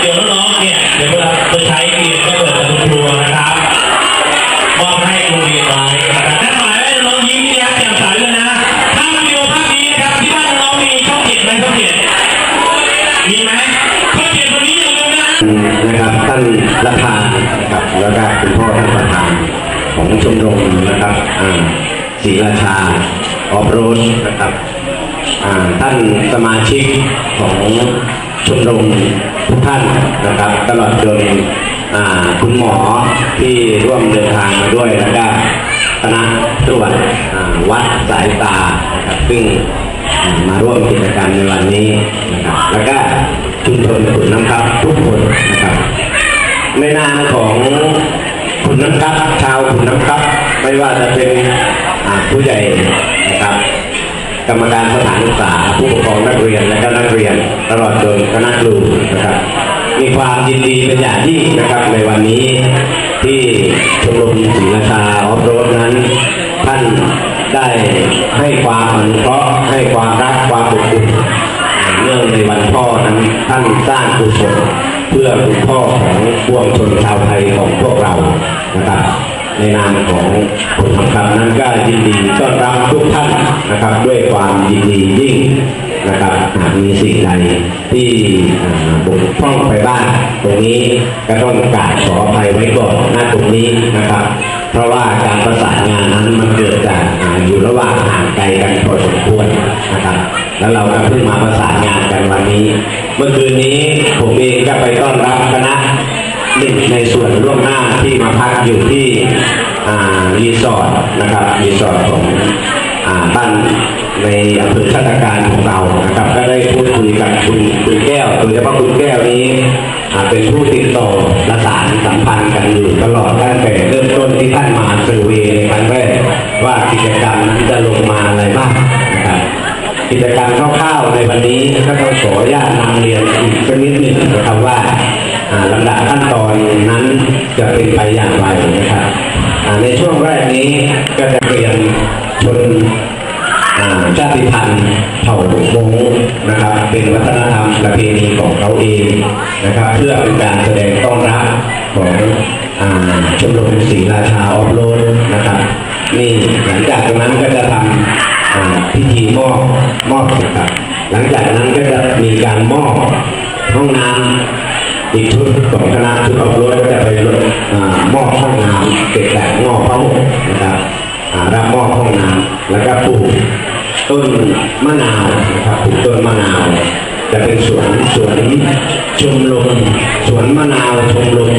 เดี๋ยวน้องๆเนี่ยเดี๋ยวเวลาจะใช้เรียนก็เปิดกับคุณครูนะครับมอบให้โรงเรียนไว้นะครับนั่นหมายว่าน้องยิ้มแย้มแจ่มใสเลยนะถ้าวิดีโอภาพนี้นะครับที่บ้านน้องมีช่องเจ็ดไหมช่องเจ็ดมีไหมช่องเจ็ดวันนี้อย่าลืมนะนะครับท่านประธานครับแล้วก็คุณพ่อท่านประธานของชมรมนะครับอ่าศรีราชาออฟโรดนะครับอ่าท่านสมาชิกของชมรม ทุกท่านนะครับ ตลอดจนคุณหมอที่ร่วมเดินทางมาด้วยแล้วก็คณะตรวจวัดสายตานะครับซึ่งมาร่วมกิจกรรมในวันนี้นะครับแล้วก็ชุมชนขุนน้ำครับทุกคนนะครับในนามของขุนน้ำครับชาวขุนน้ำครับไม่ว่าจะเป็นผู้ใหญ่นะครับ กรรมการสถานศึกษาผู้ปกครองนักเรียนและก็นักเรียน ตลอดจนคณะครูนะครับ มีความยินดีเป็นอย่างยิ่งนะครับในวันนี้ที่ชมรมศรีราชาออฟโรดนั้น ท่านได้ให้ความอนุเคราะห์ให้ความรักความอบอุ่นเนื่องในวันพ่อนั้นท่านสร้างกุศลเพื่อคุณพ่อของปวงชนชาวไทยของพวกเรานะครับในนามของผู้ทำการนั้นก็ยินดีต้อนรับทุกท่านนะครับ ด้วยความยินดียิ่งนะครับ หากมีสิ่งใดที่อ่าบกพร่องไปบ้างตรงนี้ก็ต้องกราบขออภัยไว้ก่อนหน้าตรงนี้นะครับ เพราะว่าการประสานงานนั้นมันเกิดจากอยู่ระหว่างห่างไกลกันพอสมควรนะครับ แล้วเราก็เพิ่งมาประสานงานกันวันนี้ เมื่อคืนนี้ผมเองก็ไปต้อนรับคณะหนึ่งในส่วนร่วมหน้าที่มาพักอยู่ที่รีสอร์ทนะครับรีสอร์ทของอบ้านในอำเภอชาตการของเรานะครับ ก็ ได้พูดคุยกับคุณคุณแก้วโดยเฉพาะคุณแก้วนี้เป็นผู้ติดต่อประสานสัมพันธ์กันอยู่ตลอดตั้งแต่เริ่มต้นที่ท่านมาเซอร์เวย์ในครั้งแรกว่ากิจกรรมนั้นจะลงมาอะไรบ้างนะครับกิจกรรมคร่าวๆในวันนี้ก็ต้องขออนุญาตนำเรียนอีกสักนิดหนึ่งนะครับว่าลำดับขั้นตอนนั้นจะเป็นไปอย่างไรนะครับในช่วงแรกนี้ก็จะเรียนชน ชาติพันธุ์เผ่ามงนะครับ เป็นวัฒนธรรมประเพณีของเขาเองนะครับ เพื่อเป็นการแสดงต้อนรับของอชมรมศรีราชาออฟโรดนะครับนี่หลังจากนั้นก็จะทำพิธีมอบมอบครับหลังจากนั้นก็จะมีการมอบห้องน้ำอีกชุดของคณะชุดออกรถก็จะไปอมอบห้องน้ำเก็บแบบงอพระห่มนะครับรับมอบห้องน้ำแล้วก็ปลูก ต้นมะนาวนะครับปลูกต้นมะนาวจะเป็นสวนสวนชมรมสวนมะนาวชมรม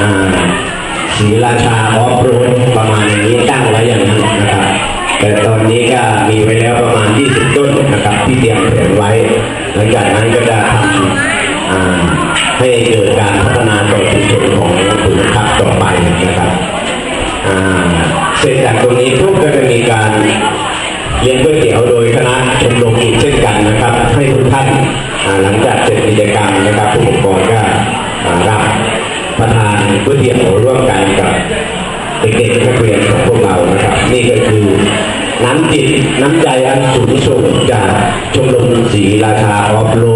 อ่าศรีราชาออฟโรดประมาณอย่างนี้ตั้งไว้อย่างนั้นนะครับ แต่ตอนนี้ก็มีไว้แล้วประมาณ 20 ต้นนะครับที่เตรียมแผนไว้ หลังจากนั้นก็จะทำให้เกิดการพัฒนาต่อชุมชนของคุณภาพต่อไปนะครับเสร็จจากตรงนี้ เลี้ยงก๋วยเตี๋ยวโดยคณะชมรมอีกเช่นกันนะครับ ให้ทุกท่านหลังจากเสร็จกิจกรรมนะครับผู้ปกครองก็อ่ารับประธานก๋วยเตี๋ยวร่วมกันกับเด็กๆนักเรียนของพวกเรานะครับ นี่ก็คือน้ำจิตน้ำใจอันสูงส่งจากชมรมศรีราชาออฟโรด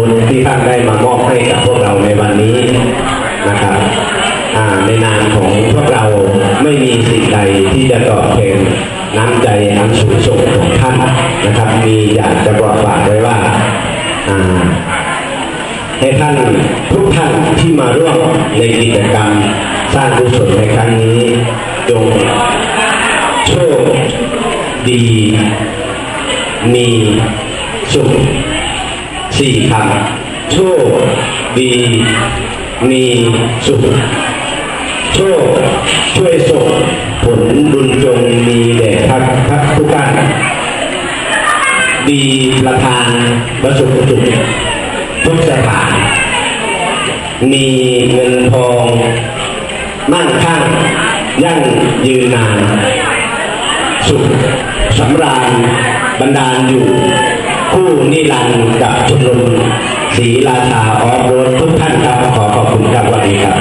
นะครับ มีอยากจะบอกฝากไว้ว่าอ่าให้ท่านทุกท่านที่มาร่วมในกิจกรรมสร้างกุศลในครั้งนี้จงโชคดี มีสุขสี่คำโชคดี มีสุขโชคช่วยส่งผลบุญจงมีแด่ทักทักทุกท่าน ดีประทานประสุขจุกทุกสถาน มีเงินทองมั่งคั่งยั่งยืนนาน สุขสำราญบรรดาลอยู่ คู่นิรันดร์กับชมรมศรีราชาออฟโรดทุกท่านครับ ขอขอบคุณครับสวัสดีครับ